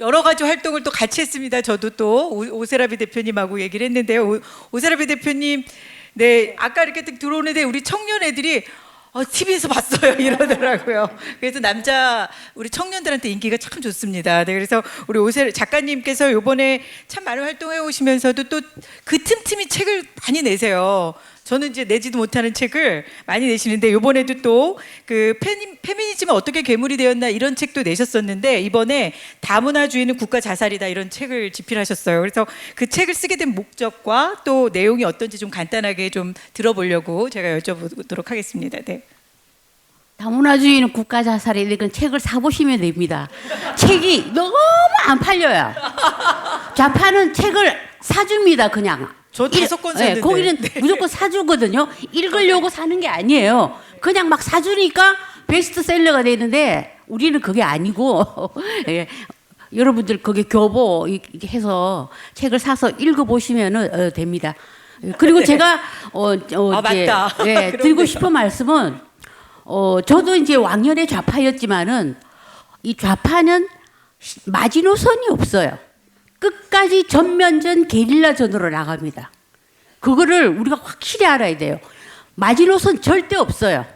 여러 가지 활동을 또 같이 했습니다. 저도 또 오- 오세라비 대표님하고 얘기를 했는데요. 오, 오세라비 대표님, 네 아까 이렇게 딱 들어오는데 우리 청년 애들이 어, TV에서 봤어요 이러더라고요. 그래서 남자 우리 청년들한테 인기가 참 좋습니다. 네, 그래서 우리 오세 작가님께서 이번에 참 많은 활동해 오시면서도 또 그 틈틈이 책을 많이 내세요. 저는 이제 내지도 못하는 책을 많이 내시는데 이번에도 또 그 페미니즘은 어떻게 괴물이 되었나 이런 책도 내셨었는데 이번에 다문화주의는 국가 자살이다 이런 책을 집필하셨어요. 그래서 그 책을 쓰게 된 목적과 또 내용이 어떤지 좀 간단하게 좀 들어보려고 제가 여쭤보도록 하겠습니다. 네. 다문화주의는 국가 자살에 대한 책을 사보시면 됩니다. 책이 너무 안 팔려요. 좌파는 책을 사줍니다, 그냥. 저 다섯 권 샀는데. 거기는 네. 무조건 사주거든요. 읽으려고 사는 게 아니에요. 그냥 막 사주니까 베스트셀러가 되는데 우리는 그게 아니고 예. 여러분들 거기 교보 이- 해서 책을 사서 읽어보시면 어, 됩니다. 그리고 제가 어, 어, 네. 아, 이제, 맞다. 예, 그러네요. 드리고 싶은 말씀은 어, 저도 이제 왕년에 좌파였지만은 이 좌파는 시- 마지노선이 없어요. 끝까지 전면전 게릴라전으로 나갑니다. 그거를 우리가 확실히 알아야 돼요. 마지노선 절대 없어요.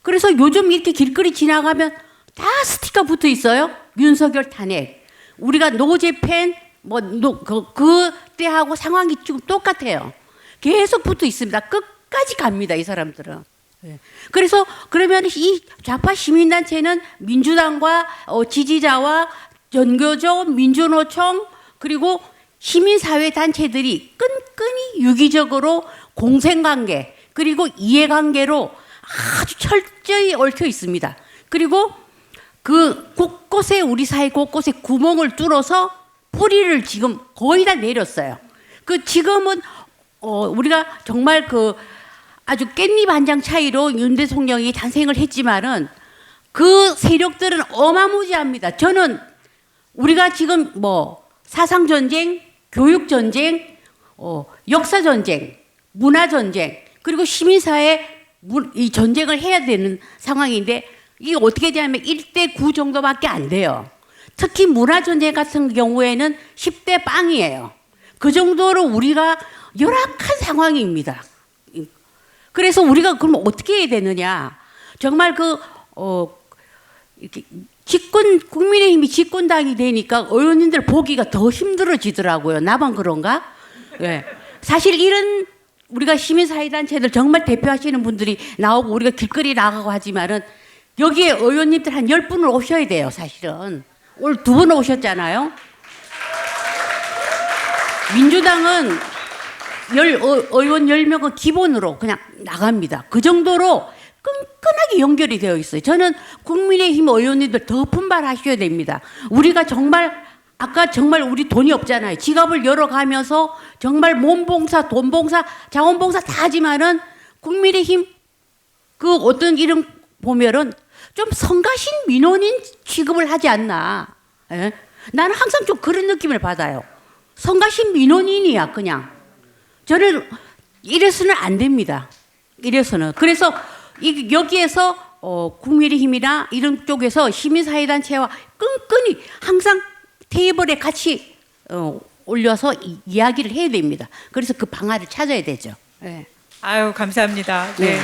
그래서 요즘 이렇게 길거리 지나가면 다 스티커 붙어 있어요. 윤석열 탄핵. 우리가 노제팬 뭐 노, 그, 그때하고 상황이 지금 똑같아요. 계속 붙어 있습니다. 끝까지 갑니다. 이 사람들은. 예. 그래서 그러면 이 좌파 시민단체는 민주당과 어, 지지자와 전교조, 민주노총 그리고 시민사회 단체들이 끈끈이 유기적으로 공생관계 그리고 이해관계로 아주 철저히 얽혀 있습니다. 그리고 그 곳곳에 우리 사회 곳곳에 구멍을 뚫어서 뿌리를 지금 거의 다 내렸어요. 그 지금은 어 우리가 정말 그 아주 깻잎 한 장 차이로 윤 대통령이 탄생을 했지만은 그 세력들은 어마무지합니다. 저는 우리가 지금 뭐 사상 전쟁, 교육 전쟁, 어, 역사 전쟁, 문화 전쟁, 그리고 시민사회 문- 이 전쟁을 해야 되는 상황인데 이게 어떻게 되냐면 1대 9 정도밖에 안 돼요. 특히 문화 전쟁 같은 경우에는 10대 빵이에요. 그 정도로 우리가 열악한 상황입니다. 그래서 우리가 그럼 어떻게 해야 되느냐? 정말 그, 어, 이렇게 집권, 국민의힘이 집권당이 되니까 의원님들 보기가 더 힘들어지더라고요. 나만 그런가? 예. 사실 이런 우리가 시민사회단체들 정말 대표하시는 분들이 나오고 우리가 길거리 나가고 하지만은 여기에 의원님들 한 열분을 오셔야 돼요, 사실은. 오늘 두 분 오셨잖아요. 민주당은 열, 어, 의원 10명은 기본으로 그냥 나갑니다. 그 정도로 끈끈하게 연결이 되어 있어요. 저는 국민의힘 의원님들 더 분발하셔야 됩니다. 우리가 정말 아까 정말 우리 돈이 없잖아요. 지갑을 열어가면서 정말 몸봉사, 돈봉사, 자원봉사 다 하지만은 국민의힘 그 어떤 이름 보면은 좀 성가신 민원인 취급을 하지 않나. 예? 나는 항상 좀 그런 느낌을 받아요. 성가신 민원인이야 그냥. 저는 이래서는 안 됩니다. 이래서는 그래서 이, 여기에서 어, 국민의힘이나 이런 쪽에서 시민사회단체와 끈끈이 항상 테이블에 같이 어, 올려서 이, 이야기를 해야 됩니다. 그래서 그 방안을 찾아야 되죠. 예. 아유 감사합니다. 네. 네.